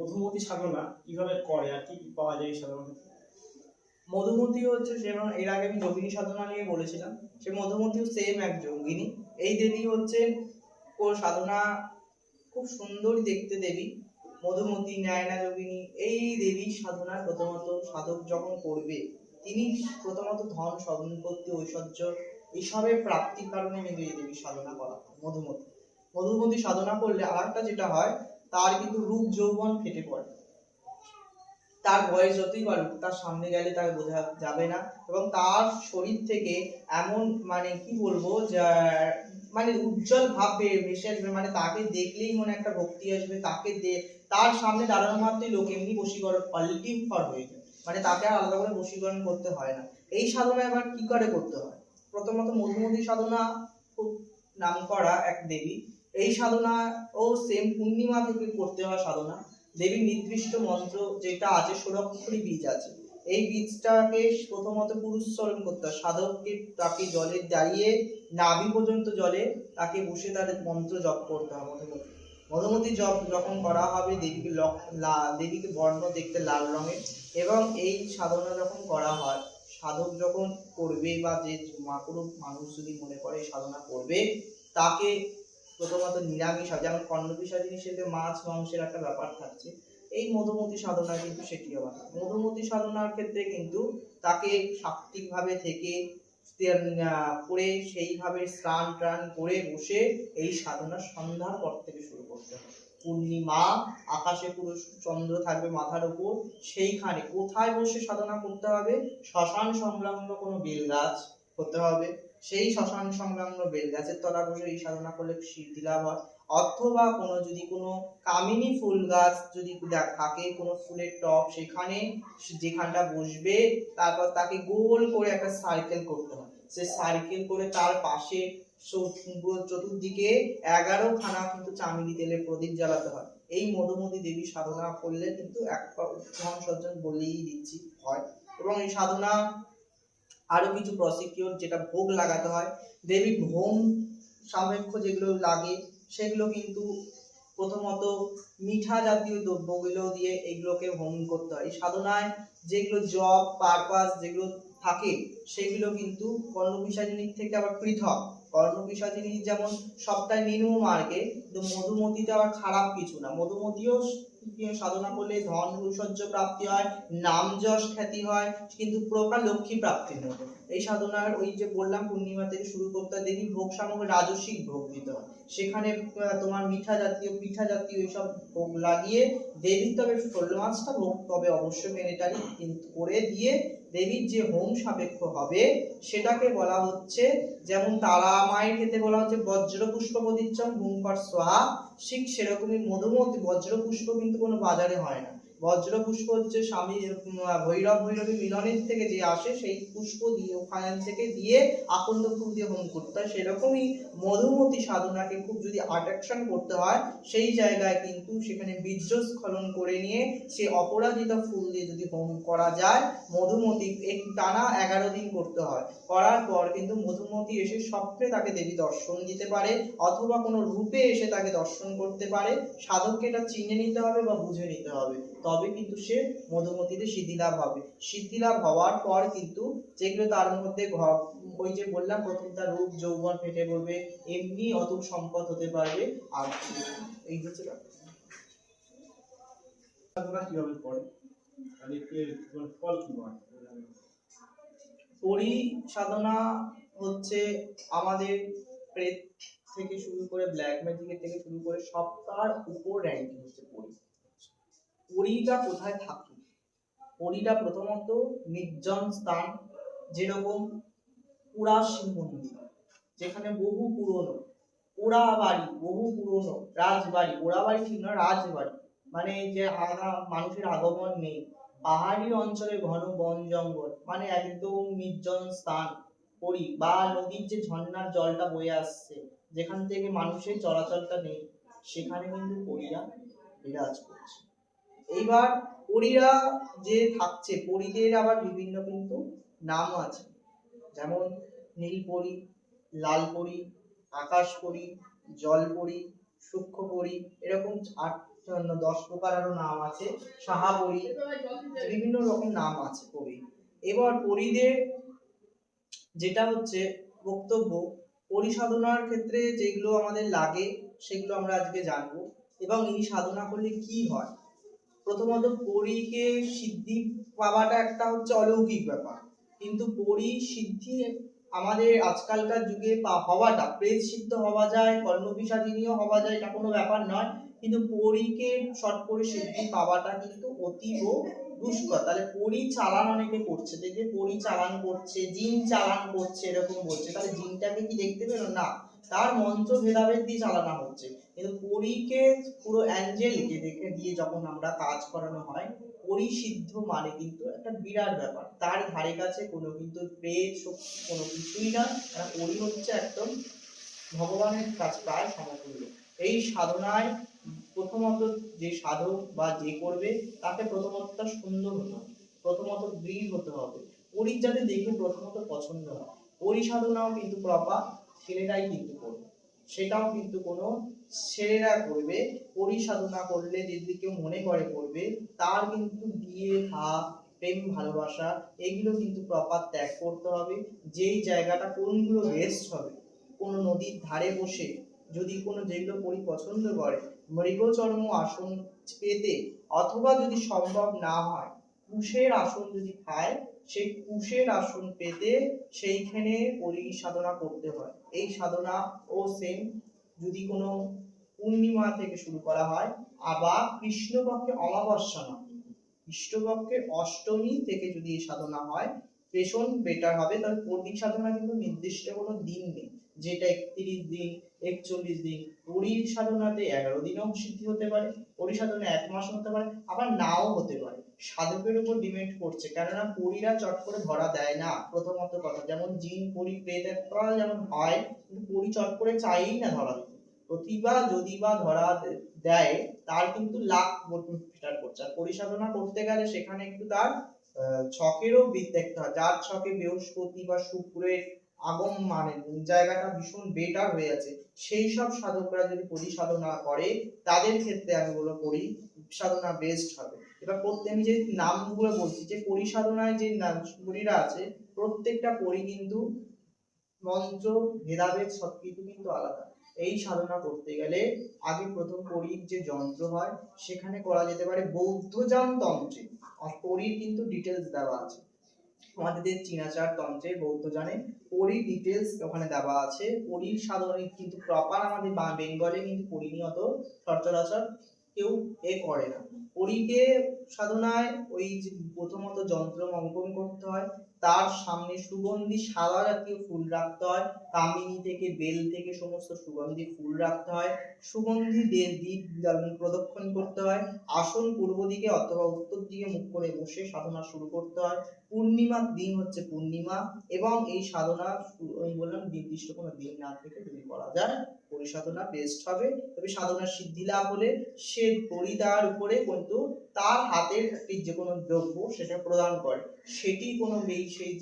মধুমতি সাধনা কীভাবে করে আর কি পাওয়া যায় থেকে? মধুমতি হচ্ছে যেমন এর আগে আমি যোগিনী সাধনা নিয়ে বলেছিলাম, সে মধুমতিও সেম এক যোগিনী এই দেবী হচ্ছে ও সাধনা খুব সুন্দরী দেখতে দেবী, মধুমতি, ন্যায়না যোগিনী, এই দেবীর সাধনা প্রথমত সাধক যখন করবে, তিনি প্রথমত ধন, সম্পত্তি, ঐশ্বর্য এইসবের প্রাপ্তির কারণে কিন্তু এই দেবীর সাধনা করা মধুমতি মধুমতি সাধনা করলে আরেকটা যেটা হয় তার কিন্তু রূপ যৌবন ফেটে পড়ে। তার বয়স যতই বাড়ুক, তার সামনে গেলে তার বোঝা যাবে না এবং তার শরীর থেকে এমন মানে কি বলব, যা মানে উজ্জ্বল ভাব ভেসে আসবে মানে তাকে দেখলেই মনে একটা ভক্তি আসবে, তাকে দে, তার সামনে দাঁড়ানো মাত্রই লোক এমনি বশীকরণ অলরেডি ফর হয়ে যায়। মানে তাকে আর আলাদা করে বশীকরণ করতে হয় না। এই সাধনা এবার কি করে করতে হয়? প্রথমত মধুমতি সাধনা খুব নাম করা এক দেবী। এই সাধনা ও সেম পূর্ণিমা থেকে করতে হয় সাধনা। দেবীর নির্দিষ্ট মন্ত্র যেটা আছে ষোড়ক্ষরী বীজ আছে। এই বীজটাকে প্রথমত পুরুষচরণ করতে হয়। সাধককে তাকে জলে দাঁড়িয়ে নাভি পর্যন্ত জলে তাকে বসে তার মন্ত্র জপ করতে হবে মধুমতি। মধুমতি জপ যখন করা হবে, দেবীকে দেবীকে বর্ণ দেখতে লাল রঙের এবং এই সাধনা যখন করা হয়, সাধক যখন করবে বা যে মাকুরু মানুষ যদি মনে করে সাধনা করবে, তাকে প্রথমত নিরামিষ হয়, যেমন কর্ণপিসাচিনী হিসেবে মাছ, মাংসের একটা ব্যাপার থাকছে। এই মধুমতি সাধনা কিন্তু সেটি না। মধুমতি সাধনার ক্ষেত্রে কিন্তু তাকে সাত্ত্বিকভাবে থেকে করে সেইভাবে স্নান টান করে বসে এই সাধনা সন্ধ্যার পর থেকে শুরু করতে হবে পূর্ণিমা, আকাশে পুরো চন্দ্র থাকবে মাথার উপর, সেইখানে কোথায় বসে সাধনা করতে হবে? শ্মশান সংলগ্ন কোনো বেল গাছ হতে হবে। সেই শ্মশান সংলগ্ন বেল গাছের তলা বসে এই সাধনা করলে সিদ্ধি লাভ হয়। অথবা কোনো যদি কোনো কামিনী ফুল গাছ যদি থাকে কোনো ফুলের টব সেখানে যেখানটা বসবে তারপর তাকে গোল করে একটা সার্কেল করতে হয়। সে সার্কেল করে তার পাশে চতুর্দিকে এগারো খানা কিন্তু চামেলি তেলে প্রদীপ জ্বালাতে হয়। এই মধুমতি দেবী সাধনা করলে কিন্তু এক ধন সজ্জন বলেই দিচ্ছি, হয়। এবং এই সাধনা আরও কিছু প্রসিকিউর যেটা ভোগ লাগাতে হয়। দেবী হোম সাপেক্ষ যেগুলো লাগে, সেগুলো কিন্তু প্রথমত মিঠা জাতীয় দ্রব্যগুলো দিয়ে এগুলোকে হোম করতে হয়। সাধনায় যেগুলো জব পারপাস যেগুলো থাকে, সেগুলো কিন্তু কর্ণপিসাচিনীর থেকে আবার পৃথক। কর্ণপিসাচিনী যেমন সবটাই নিম্ন মার্গে কিন্তু মধুমতিতে আবার খারাপ কিছু না। মধুমতিও সাধনা করলে ধন ঐশ্বর্য প্রাপ্তি হয়, নাম যশ খ্যাতি হয়, কিন্তু প্রকার লক্ষ্মী প্রাপ্তির মতো এই সাধনার ওই যে বললাম, পূর্ণিমা থেকে শুরু করতে হয় দেখি ভোগ সামগ্রী রাজস্বিক ভোগ দিতে হয়। সেখানে তোমার মিঠা জাতীয়, পিঠা জাতীয় এইসব ভোগ লাগিয়ে দেবীর তবে ষোলো মাছটা ভোগ তবে অবশ্যই মেনেটারি কিন্তু করে দিয়ে দেবীর যে হোম সাপেক্ষ হবে, সেটাকে বলা হচ্ছে, যেমন তারা মায়ের ক্ষেত্রে বলা হচ্ছে বজ্র পুষ্প প্রতিচ্ছম হুঙ্কর সোহা ঠিক সেরকমই মধুমতি বজ্র পুষ্প কিন্তু কোনো বাজারে হয় না। বজ্র পুষ্প হচ্ছে স্বামী ভৈরব, ভৈরবী মিলনের থেকে যে আসে, সেই পুষ্প দিয়ে ওখান থেকে দিয়ে, আকন্দ ফুল দিয়ে হোম করতে হয়। সেরকমই মধুমতি সাধনাকে খুব যদি আট্রাকশন করতে হয়, সেই জায়গায় কিন্তু সেখানে বীর্যস্খলন করে নিয়ে, সে অপরাজিতা ফুল দিয়ে যদি হোম করা যায়, মধুমতি এক টানা এগারো দিন করতে হয়। করার পর কিন্তু মধুমতি এসে স্বপ্নে তাকে দেবী দর্শন দিতে পারে, অথবা কোনো রূপে এসে তাকে দর্শন করতে পারে। সাধককে এটা চিনে নিতে হবে বা বুঝে নিতে হবে। তবে কিন্তু সে মধুমতিতে সিদ্ধিলাভ হবে। সিদ্ধিলাভ হওয়ার পর কিন্তু যেগুলো তার মধ্যে ওই যে বললাম প্রথম তার রূপ যৌবন ফেটে পড়বে এমনি অতুল সম্পদ হতে পারবে। আর এই হচ্ছে কীভাবে মানে ফল কি হয় পরি সাধনা হচ্ছে আমাদের প্রেত থেকে শুরু করে ব্ল্যাক ম্যাজিকের থেকে শুরু করে সবটার উপর র্যাঙ্কিং হচ্ছে পরি। পরিটা কোথায় থাকে পরিটা প্রথমত নির্জন স্থান, যেরকম পুরা মন্দির, যেখানে বহু পুরনো পোড়া বাড়ি, বহু পুরনো রাজবাড়ি, পোড়া বাড়ি ঠিক না রাজবাড়ি মানে যে মানুষের আগমন নেই, পাহাড়ি অঞ্চলে ঘন বন জঙ্গল মানে একদম নির্জন স্থান, পরি বা নদীর যে ঝর্ণার জলটা বয়ে আসছে, যেখান থেকে মানুষের চলাচলটা নেই, সেখানে কিন্তু পরীরা বিরাজ করছে। এইবার পরীরা যে থাকছে, পরীদের আবার বিভিন্ন কিন্তু নামও আছে। যেমন নীল পরি লাল নীলপরি, লালপরি, আকাশপরি, জলপরি, সূক্ষ্মপরি, এরকম আট দশ প্রকার আরও নাম আছে। সাহাবরী বিভিন্ন রকম নাম আছে পরী। এবার পরীদের যেটা হচ্ছে বক্তব্য পরিসাধনার ক্ষেত্রে যেগুলো আমাদের লাগে, সেগুলো আমরা আজকে জানব। এবং এই সাধনা করলে কি হয়? প্রথমত পরীকে সিদ্ধি পাওয়াটা একটা হচ্ছে অলৌকিক ব্যাপার। কিন্তু পরী সিদ্ধি আমাদের আজকালকার যুগে পা- হওয়াটা, প্রেত সিদ্ধ হওয়া যায় কর্মবিষাদিনীয় হওয়া যায়, এটা কোনো ব্যাপার নয়। কিন্তু পরীকে শর্ট করে সিদ্ধি পাওয়াটা কিন্তু অতীব দুষ্কর। তাহলে পরি চালান অনেকে করছে, দেখবে পরি চালান করছে, জিন চালান করছে, এরকম বলছে। তাহলে জিনটাকে কি দেখতে পেল? না। তার মন্ত্র ভেদাভেদ দিয়ে চালানো হচ্ছে। কিন্তু পরীকে পুরো অ্যাঞ্জেলকে দেখে দিয়ে যখন আমরা কাজ করানো হয়, পরিসিদ্ধ মানে কিন্তু একটা বিরাট ব্যাপার। তার ধারে কাছে কোনো কিন্তু প্রেত শক্তি, কোনো কিছুই না। কারণ পরি হচ্ছে একদম ভগবানের কাছে প্রায় সমতুল্য। এই সাধনায় প্রথমত যে সাধক বা যে করবে, তাকে প্রথমত সুন্দর হতে হবে, প্রথমত দৃঢ় হতে হবে। পরীর যাতে দেখে প্রথমত পছন্দ হয়। পরিসাধনাও কিন্তু প্রপার। ছেলেরাই কিন্তু করবে। সেটাও কিন্তু কোনো ছেলেরা করবে পরিসাধনা করলে যদি কেউ মনে করে করবে, তার কিন্তু বিয়ে ভাব প্রেম, ভালোবাসা, এগুলো কিন্তু প্রপার ত্যাগ করতে হবে। যেই জায়গাটা কোনগুলো বেস্ট হবে, কোনো নদীর ধারে বসে যদি কোনো যেগুলো পরি পছন্দ করে, মৃগচর্ম আসন পেতে অথবা যদি সম্ভব না হয়, কুশের আসন যদি পায় সেই কুশের আসন পেতে সেইখানে পরি সাধনা করতে হয়। এই সাধনা ও সেম যদি কোনো পূর্ণিমা থেকে শুরু করা হয়, আবার কৃষ্ণপক্ষে অমাবস্যা নয় কৃষ্ণপক্ষের অষ্টমী থেকে যদি এই সাধনা হয় ভীষণ বেটার হবে। তবে পরি সাধনা কিন্তু নির্দিষ্ট কোনো দিন নেই। যেটা একত্রিশ দিন, একচল্লিশ দিন পরি সাধনাতে এগারো দিনেও সিদ্ধি হতে পারে পরি সাধনা এক মাস হতে পারে, আবার নাও হতে পারে। সাধকের উপর ডিপেন্ড করছে। কেননা পরীরা চট করে ধরা দেয় না, প্রথমত কথা। যেমন জিন, পরি, প্রেত করা যেমন হয়, কিন্তু পরি চট করে চাইই না ধরা। দিতে প্রতিভা যদি বা ধরা দেয়, তার কিন্তু লাখ ফিটার করছে। আর পরিসাধনা করতে গেলে সেখানে একটু তার ছকেরও দিক দেখতে হয়। যার ছকে বৃহস্পতি বা শুক্রের আগম মানে জায়গাটা ভীষণ বেটার হয়ে আছে। সেই সব সাধকরা যদি পরিসাধনা করে, তাদের ক্ষেত্রে আমি বলব পরি সাধনা বেস্ট হবে। এবার প্রত্যেক আমি যে নামগুলো বলছি, যে পরিসাধনায় যে নাম পরীরা আছে, প্রত্যেকটা পরি কিন্তু মন্ত্র, ভেদাভেদ সবকিছু কিন্তু আলাদা। এই সাধনা করতে গেলে আগে প্রথম পরীর যে যন্ত্র হয়, সেখানে করা যেতে পারে বৌদ্ধ যান তন্ত্রে। আর পরীর কিন্তু ডিটেলস দেওয়া আছে। আমাদের চীনাচার তন্ত্রে বৌদ্ধ জানে। পরি ডিটেলস ওখানে দেওয়া আছে। পরীর সাধারণ কিন্তু প্রপার আমাদের বা- বেঙ্গলে কিন্তু পরিণত সচরাচর কেউ এ করে না। পরীকে সাধনায় ওই যে প্রথমত যন্ত্র অঙ্কন করতে হয়। তার সামনে সুগন্ধি সাদা জাতীয় ফুল রাখতে হয়। কামিনী থেকে বেল থেকে সমস্ত সুগন্ধি ফুল রাখতে হয়। সুগন্ধি দে- দ্বীপ প্রদক্ষিণ করতে হয়। আসন পূর্ব দিকে অথবা উত্তর দিকে মুখ করে বসে সাধনা শুরু করতে হয়। পূর্ণিমার দিন হচ্ছে পূর্ণিমা এবং এই সাধনা আমি বললাম নির্দিষ্ট কোনো দিন না থেকে যদি করা যায়, পরিসাধনা বেস্ট হবে। তবে সাধনার সিদ্ধি লাভ হলে সে পরিদার উপরে কিন্তু তার হাতের একটি যে কোনো দ্রব্য সেটা প্রদান করে, সেটি কোনো এই সেই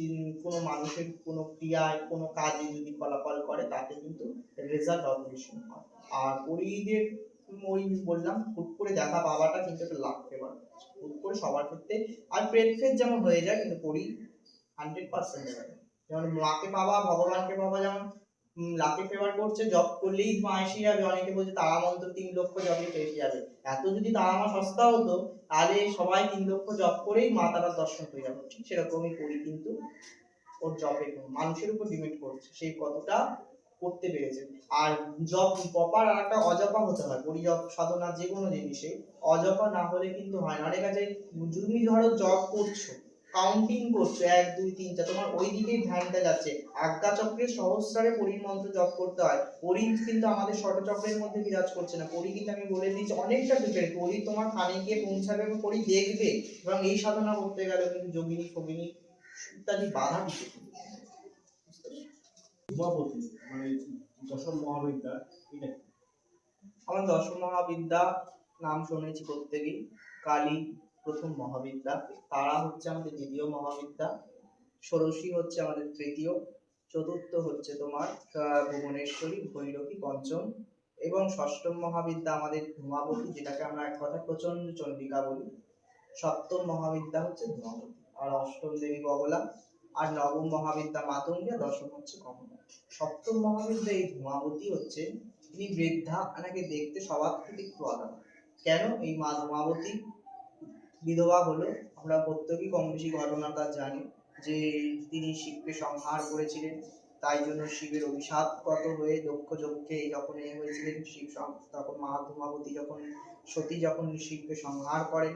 কোনো মানুষের কোনো ক্রিয়ায়, কোনো কাজে যদি ফলাফল করে, তাতে কিন্তু রেজাল্ট অবলিউশন হয়। আর পরিদের ওই বললাম, হুট করে দেখা পাওয়াটা কিন্তু একটা লাভ ফেভার হুট করে সবার ক্ষেত্রে, আর প্রেট ফেট যেমন হয়ে যায়, কিন্তু পরি হান্ড্রেড পার্সেন্ট যেমন মাকে পাওয়া ভগবানকে পাওয়া যেমন লাকে ফেভার করছে জব করলেই মা এসে যাবে, অনেকে বলছে তারা মন্ত্র তিন লক্ষ জবে এসে যাবে। এত যদি তারা মা সস্তা হতো তাহলে সবাই তিন লক্ষ জপ করেই মা তারা দর্শন হয়ে যাবে। ঠিক সেরকমই করি কিন্তু ওর জবে মানুষের উপর ডিপেন্ড করছে সেই কতটা করতে পেরেছে। আর জব প্রপার আর একটা অজপা হতে হয় পরিজপ সাধনা যে কোনো জিনিসে। অজপা না হলে কিন্তু হয় না। অনেক আছে তুমি ধরো জব করছ কাউন্টিং করছ এক দুই তিন চার তোমার ওই দিকেই ধ্যানটা যাচ্ছে। আজ্ঞা চক্রের সহস্রারে পরির মন্ত্র জপ করতে হয়। পরি কিন্তু আমাদের ষট চক্রের মধ্যে বিরাজ করছে না। পরি কিন্তু আমি বলে দিয়েছি অনেকটা ডিফারেন্ট পরি তোমার কানে গিয়ে পৌঁছাবে এবং পরি দেখবে। এবং এই সাধনা করতে গেলে কিন্তু যোগিনী ফগিনী ইত্যাদি বাধা দিতে মানে দশম মহাবিদ্যা এটা? আমার দশম মহাবিদ্যা নাম শুনেছি প্রত্যেকেই। কালী প্রথম মহাবিদ্যা, তারা হচ্ছে আমাদের দ্বিতীয় মহাবিদ্যা, ষোড়শী হচ্ছে আমাদের তৃতীয়, চতুর্থ হচ্ছে তোমার ভুবনেশ্বরী, ভৈরবী, পঞ্চম এবং ষষ্ঠম মহাবিদ্যা আমাদের ধূমাবতী, যেটাকে আমরা এক কথা প্রচণ্ড চন্ডিকা বলি। সপ্তম মহাবিদ্যা হচ্ছে ধূমাবতী, আর অষ্টম দেবী বগলা, আর নবম মহাবিদ্যা মাতঙ্গিয়া, দশম হচ্ছে কমলা। সপ্তম মহাবিদ্যা এই ধূমাবতী হচ্ছে তিনি বৃদ্ধা এনাকে দেখতে সবার থেকে একটু আলাদা। কেন? এই মা ধূমাবতী বিধবা হলো, আমরা প্রত্যেকেই কম বেশি ঘটনাটা জানি যে তিনি শিবকে সংহার করেছিলেন, তাই জন্য শিবের অভিশাপগত হয়ে দক্ষ যজ্ঞে যখন এ হয়েছিলেন, শিব তখন মা ধূমাবতী যখন সতী যখন শিবকে সংহার করেন,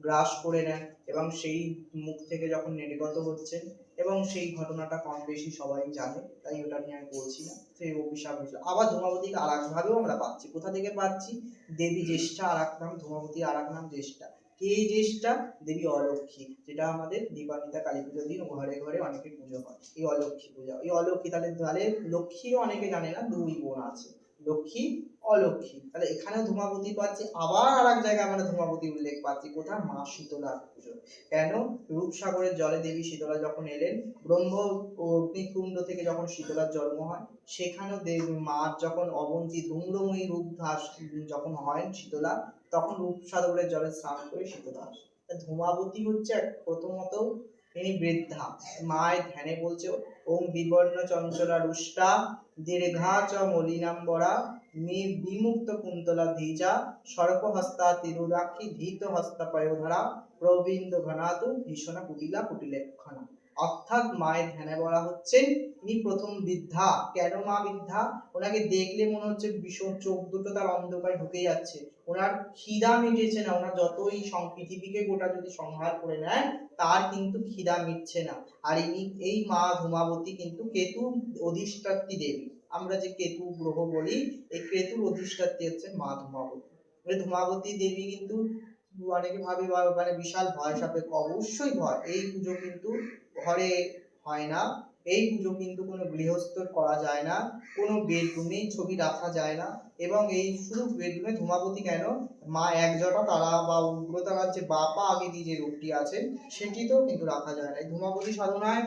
গ্রাস করে নেন এবং সেই মুখ থেকে যখন নির্গত হচ্ছেন এবং সেই ঘটনাটা কম বেশি সবাই জানে, তাই ওটা নিয়ে আমি বলছি না, সেই অভিশাপ হয়েছিল। আবার ধূমাবতীকে আর একভাবেও আমরা পাচ্ছি। কোথা থেকে পাচ্ছি? দেবী জ্যেষ্ঠা আর এক নাম, ধূমাবতী আর এক নাম জ্যেষ্ঠা। এই জ্যেষ্ঠা দেবী অলক্ষ্মী, যেটা আমাদের দীপান্বিতা কালী পুজোর দিন ঘরে ঘরে অনেকে পুজো হয় এই অলক্ষ্মী পূজা। এই অলক্ষ্মী তাহলে তাহলে লক্ষ্মীও অনেকে জানে না, দুই বোন আছে। লক্ষ্মী, অলক্ষ্মী। তাহলে এখানে ধূমাবতী পাচ্ছি, আবার আর এক জায়গায় আমরা ধূমাবতী উল্লেখ পাচ্ছি, কোথায়? মা শীতলার পুজো। কেন? রূপসাগরের জলে দেবী শীতলা যখন এলেন, ব্রহ্ম অগ্নিকুণ্ড থেকে যখন শীতলার জন্ম হয়, সেখানেও দেবী মা যখন অবন্তী ধূম্রময়ী রূপ ধাস যখন হয় শীতলা তখন রূপসাগরের জলে স্নান করে শীতলা আসে ধূমাবতী হচ্ছে প্রথমত তিনি বৃদ্ধা। মায়ের ধ্যানে বলছে, ওম বিবর্ণ চঞ্চলা রুষ্টা, দীর্ঘা চ মলিনাম্বরা, মি বিমুক্ত কুন্তলা ধীজা, সর্পহস্তা তিরুরাক্ষী ধীত হস্তা পয়োধরা, প্রবীন্দ ঘনাতু ভীষণ কুটিলা কুটিলেক্ষণা। অর্থাৎ মায়ের ধ্যানে বলা হচ্ছেন ইনি প্রথম বৃদ্ধা। কেন মা বৃদ্ধা? ওনাকে দেখলে মনে হচ্ছে ভীষণ চোখ দুটো তার অন্ধকারে ঢুকে যাচ্ছে। ওনার খিদা মিটেছে না। ওনার যতই পৃথিবীকে গোটা যদি সংহার করে নেয়, তার কিন্তু খিদা মিটছে না। আর ইনি এই মা ধূমাবতী কিন্তু কেতু অধিষ্ঠাত্রী দেবী। আমরা যে কেতু গ্রহ বলি, এই কেতুর অধিষ্ঠাত্রী হচ্ছে মা ধূমাবতী। ধূমাবতী দেবী কিন্তু অনেকে ভাবে মানে বিশাল ভয় সাপেক্ষ অবশ্যই ভয়। এই পুজো কিন্তু ঘরে হয় না। এই পুজো কিন্তু কোনো গৃহস্থর করা যায় না, কোনো বেডরুমে ছবি রাখা যায় না এবং এই শুধু বেডরুমে ধূমাবতী কেন? মা একজটা তারা বা উগ্রতারার যে বাপা আগে দিয়ে যে রূপটি আছে, সেটিতেও কিন্তু রাখা যায় না। এই ধূমাবতী সাধনায়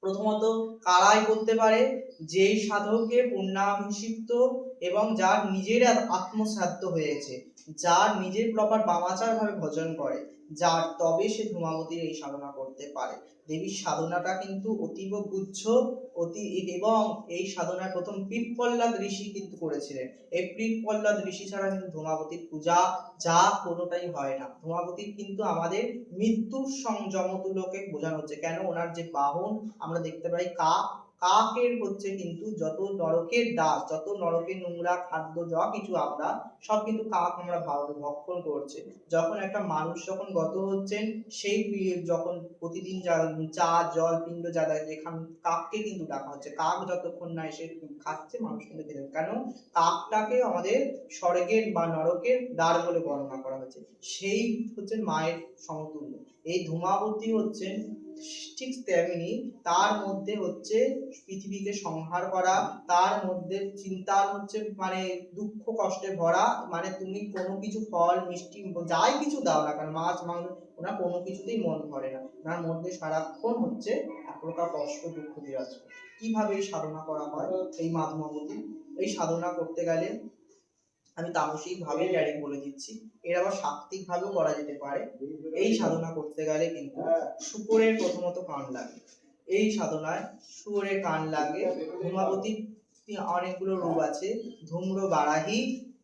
প্রথমত কারাই করতে পারে, যেই সাধকে পূর্ণাভিষিক্ত এবং যার নিজের আত্মশ্রাদ্ধ হয়েছে, যার নিজের প্রপার বামাচার ভাবে ভজন করে, যার তবে সে ধূমাবতীর এই সাধনা করতে পারে। দেবীর সাধনাটা কিন্তু অতীব গুচ্ছ, অতি এবং এই সাধনার প্রথম পিপ্পল্লাদ ঋষি কিন্তু করেছিলেন। এই পিপ্পল্লাদ ঋষি ছাড়া কিন্তু ধূমাবতীর পূজা যা কোনোটাই হয় না। ধূমাবতীর কিন্তু আমাদের মৃত্যুর সংযমতুলোকে বোঝানো হচ্ছে। কেন? ওনার যে বাহন, আমরা দেখতে পাই কাক কাকের হচ্ছে কিন্তু যত নরকের দাস, যত নরকের নোংরা খাদ্য, যা কিছু আমরা, সব কিন্তু কাক আমরা ভক্ষণ করছে। যখন একটা মানুষ যখন গত হচ্ছেন, সেই যখন প্রতিদিন যা চা, জল, পিণ্ড যা দেয়, যেখান কাককে কিন্তু ডাকা হচ্ছে। কাক যতক্ষণ না এসে খাচ্ছে, মানুষ কিন্তু খেতে। কেন? কাকটাকে আমাদের স্বর্গের বা নরকের দ্বার বলে বর্ণনা করা হয়েছে সেই হচ্ছে মায়ের সমতুল্য। এই ধূমাবতী হচ্ছেন ঠিক তেমনি তার মধ্যে হচ্ছে পৃথিবীকে সংহার করা, তার মধ্যে চিন্তার হচ্ছে মানে দুঃখ কষ্টে ভরা মানে তুমি কোনো কিছু ফল, মিষ্টি, যাই কিছু দাও না কারণ মাছ, মাংস, ওনার কোনো কিছুতেই মন ভরে না। ওনার মধ্যে সারাক্ষণ হচ্ছে এক প্রকার কষ্ট, দুঃখ বিরাজ। কীভাবে এই সাধনা করা হয়? এই মাধমাবতী এই সাধনা করতে গেলে আমি তামসিক ভাবে ডাইরেক্ট বলে দিচ্ছি। এর আবার সাত্বিক ভাবেও করা যেতে পারে। এই সাধনা করতে গেলে কিন্তু শুকরের প্রথমত কান লাগে। এই সাধনায় শুয়োরের কান লাগে। ধূমাবতী অনেকগুলো রূপ আছে। ধূম্র বারাহি,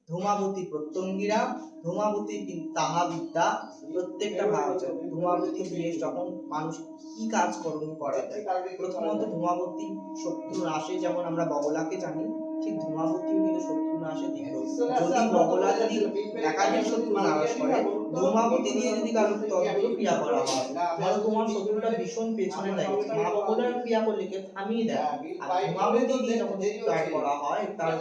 ধূমাবতী প্রত্যঙ্গিরা, ধূমাবতী তাহা বিদ্যা প্রত্যেকটা ভাগ আছে। ধূমাবতী দিয়ে যখন মানুষ কি কাজ কর্ম করা প্রথমত ধূমাবতী শত্রু নাশে যেমন আমরা বগলাকে জানি ঠিক ধূমাবতীও কিন্তু শত্রু নাশে দিল যদি একাধিক শত্রু নাশ করে ধূমাবতী দিয়ে যদি কারোর ক্রিয়া করা হয় ধরো তোমার শত্রুটা ভীষণ পেছনে লাগছে মা ক্রিয়া করলে কেউ থামিয়ে দেয়? আর ধূমাবতী দিয়ে যখন করা হয় তার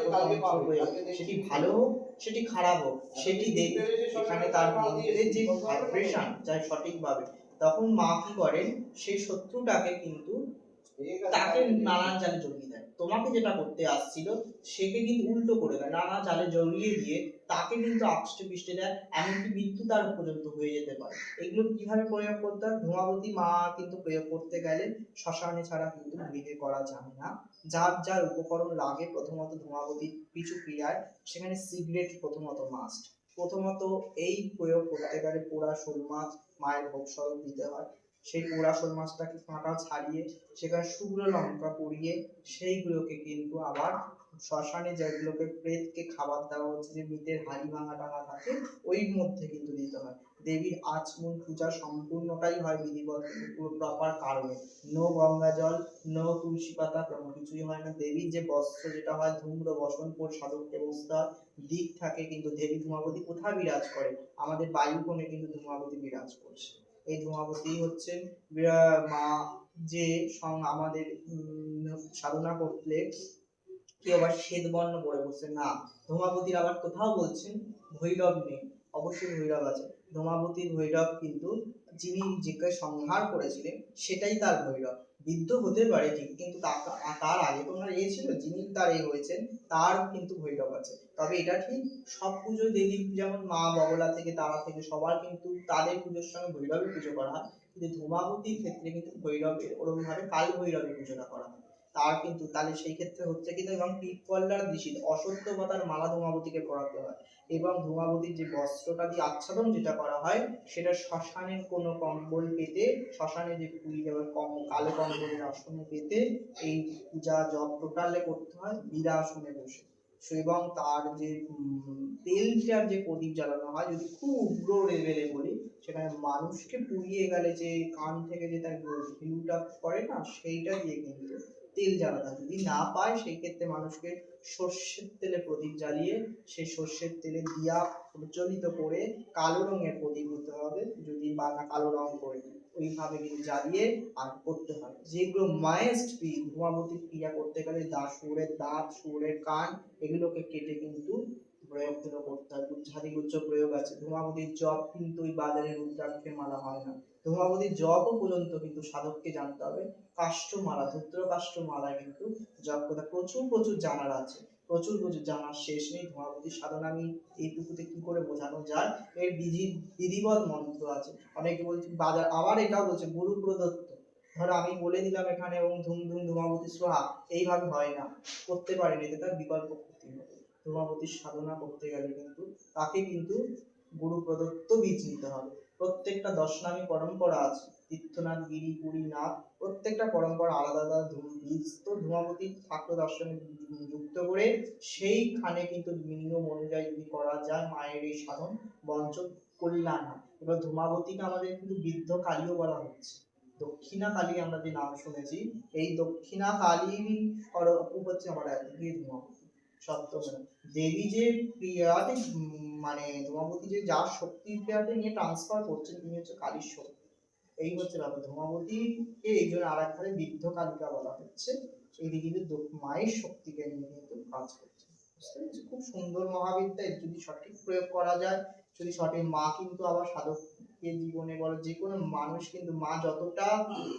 সেটি ভালো হোক সেটি খারাপ হোক সেটি দেখে এখানে তার মন্দিরের যে ভাইব্রেশন যায় সঠিকভাবে তখন মা কি করেন সেই শত্রুটাকে কিন্তু তাকে নানান জালে জড়িয়ে দেয়। তোমাকে যেটা করতে আসছিল সেকে কিন্তু উল্টো করে দেয়। নানা জালে জড়িয়ে দিয়ে তাকে কিন্তু আকৃষ্টে পৃষ্ঠে দেয় এমনকি মৃত্যু তার পর্যন্ত হয়ে যেতে পারে। এগুলো কীভাবে প্রয়োগ করতে হয়? ধূমাবতী মা কিন্তু প্রয়োগ করতে গেলে শ্মশানে ছাড়া কিন্তু বিয়ে করা যায় না। যার যার উপকরণ লাগে প্রথমত ধূমাবতীর পিছু ক্রিয়ায় সেখানে সিগারেট প্রথমত মাস্ট প্রথমত এই প্রয়োগ করতে গেলে পোড়া শোল মাছ মায়ের ভোগ দিতে হয়। সেই পোড়া শোল মাছটাকে কাঁটা ছাড়িয়ে, সেখানে শুকনো লঙ্কা পুড়িয়ে, সেইগুলোকে কিন্তু আবার শ্মশানে যেগুলোকে প্রেতকে খাবার দেওয়া হচ্ছে, যে মৃতের হাড়ি ভাঙা টাঙা থাকে, ওই মধ্যে কিন্তু দিতে হয়। দেবীর আচমন পূজা সম্পূর্ণটাই হয় বিধিবদ্ধ প্রপার কারণে। নো গঙ্গা জল, নো তুলসী পাতা, কোনো কিছুই হয় না। দেবীর যে বস্ত্র, যেটা হয় ধূম্র বসনপুর সাধককে বসতে দিক থাকে কিন্তু দেবী ধূমাবতী কোথায় বিরাজ করে? আমাদের বায়ুকোণে কিন্তু ধূমাবতী বিরাজ করছে। এই ধূমাবতী হচ্ছেন মা, যে সং- আমাদের সাধনা করলে কেউ আবার শ্বেত বর্ণ পরে বসছে না, ধূমাবতীর আবার কোথাও বলছেন? ভৈরব নেই। অবশ্যই ভৈরব আছে। ধূমাবতীর ভৈরব কিন্তু যিনি যে সংহার করেছিলেন, সেটাই তার ভৈরব। বিদ্ধ হতে পারে ঠিক, কিন্তু তার আগে তোমার এ ছিল, যিনি তার এ হয়েছেন, তার কিন্তু ভৈরব আছে। তবে এটা ঠিক, সব পুজো দেবী যেমন মা বগলা থেকে, তারা থেকে, সবার কিন্তু তাদের পুজোর সঙ্গে ভৈরবী পুজো করা হয়। কিন্তু ধূমাবতীর ক্ষেত্রে কিন্তু ভৈরবের ওরকম ভাবে কাল ভৈরবের পুজোটা করা হয়। তার কিন্তু তাহলে সেই ক্ষেত্রে হচ্ছে কিন্তু এবং পিপল্লার দিশিত অসত্যবতার মালা ধূমাবতীকে পরাতে হয়। এবং ধূমাবতীর যে বস্ত্রটা দিয়ে আচ্ছাদন যেটা করা হয়, সেটা শ্মশানের কোনো কম্বল পেতে শ্মশানে যে পুরী যাওয়ার কম, কালো কম্বলের আসনে পেতে, এই পূজা জপ টোটালে করতে হয় বীরাসনে বসে। এবং তার যে তেলটার যে প্রদীপ জ্বালানো হয়, যদি খুব উগ্র লেভেলে বলি, সেখানে মানুষকে পুড়িয়ে গেলে যে কান থেকে যে তার ভিউটা করে না, সেইটা দিয়ে কিন্তু তেল জ্বালাতে। যদি না পায় সেই ক্ষেত্রে মানুষকে সর্ষের তেলে প্রদীপ জ্বালিয়ে সেই সর্ষের তেলে দিয়া প্রজ্বলিত করে কালো রঙের প্রদীপ হতে হবে। যদি বা না কালো রং করে, ওইভাবে কিন্তু জ্বালিয়ে আর করতে হয়। যেগুলো মায়েস্ট ধূমাবতী ক্রিয়া করতে গেলে দা শুয়োরের দাঁত শুয়োরের কান, এগুলোকে কেটে কিন্তু প্রয়োগগুলো করতে হয়। বুঝাদি গুচ্ছ প্রয়োগ আছে। ধূমাবতীর জপ কিন্তু ওই বাজারে রুদ্রাক্ষের মালা হয় না। ধূমাবতীর জপও পর্যন্ত কিন্তু সাধককে জানতে হবে কাষ্ঠমালা ধূত্র কাষ্ঠমালা কিন্তু জপ কথা প্রচুর প্রচুর জানার আছে। প্রচুর প্রচুর জানার শেষ নেই ধূমাবতীর সাধনা আমি এইটুকুতে কি করে বোঝানো যায়? এর বিধি, বিধিবৎ মন্ত্র আছে। অনেকে বলছে, বাজার, আবার এটাও বলছে, গুরু প্রদত্ত। ধরো আমি বলে দিলাম এখানে এবং ধুম ধুম, ধূমাবতী সোহা এইভাবে হয় না। করতে পারেনি, এতে তার বিকল্প করতে হবে। ধূমাবতীর সাধনা করতে গেলে কিন্তু তাকে কিন্তু গুরু প্রদত্ত বীজ নিতে হবে। প্রত্যেকটা দশনামী পরম্পরা আছে। তীর্থনাথ, গিরি পুরীনাথ প্রত্যেকটা পরম্পরা আলাদা আলাদা বীজ। তো ধূমাবতী ঠাকুর দর্শনে যুক্ত করে সেইখানে কিন্তু নিয়ম অনুযায়ী যদি করা যায়, মায়ের এই সাধন বঞ্চ কল্যাণ। হয় এবার ধূমাবতীকে আমাদের কিন্তু বৃদ্ধ কালীও বলা হচ্ছে। দক্ষিণা কালী আমরা যে নাম শুনেছি, এই দক্ষিণা কালী হচ্ছে আমার একদিকে ধূমাবতী। সপ্তমে দেবী যে ক্রিয়াতে মানে ধূমাবতী যে যার শক্তির ক্রিয়াতে নিয়ে ট্রান্সফার করছেন, তিনি হচ্ছে কালীর শক্তি। এই হচ্ছে ব্যাপার। ধূমাবতীকে এই জন্য আর একবারে বৃদ্ধ কালিকা বলা হচ্ছে। এইদিকে কিন্তু মায়ের শক্তিকে নিয়ে কিন্তু কাজ করছে? খুব সুন্দর মহাবিদ্যা। যদি সঠিক প্রয়োগ করা যায়, যদি সঠিক মা কিন্তু আবার সাধকের জীবনে বলো, যে কোনো মানুষ কিন্তু মা যতটা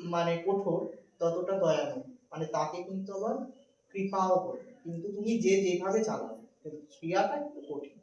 মানে কঠোর, ততটা দয়ালু। মানে তাকে কিন্তু আবার কৃপাও করবে। কিন্তু তুমি যে যেভাবে চালাবে ক্রিয়াটা একটু কঠিন।